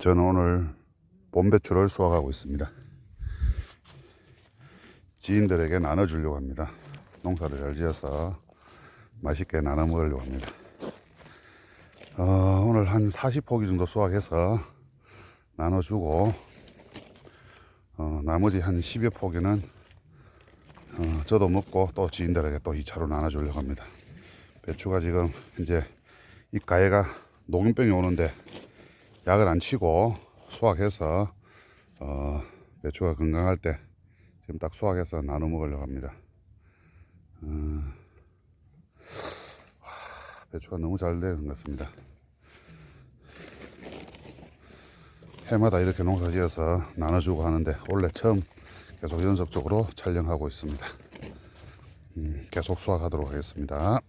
저는 오늘 봄배추를 수확하고 있습니다. 지인들에게 나눠주려고 합니다. 농사를 잘 지어서 맛있게 나눠 먹으려고 합니다. 어, 오늘 한 40포기 정도 수확해서 나눠주고 어, 나머지 한 10여 포기는 어, 저도 먹고 또 지인들에게 또 2차로 나눠주려고 합니다. 배추가 지금 이제 이 가해가 녹균병이 오는데 약을 안 치고 수확해서 어, 배추가 건강할 때 지금 딱 수확해서 나눠 먹으려고 합니다. 어, 하, 배추가 너무 잘된것 같습니다. 해마다 이렇게 농사 지어서 나눠주고 하는데 원래 처음 계속 연속적으로 촬영하고 있습니다. 음, 계속 수확하도록 하겠습니다.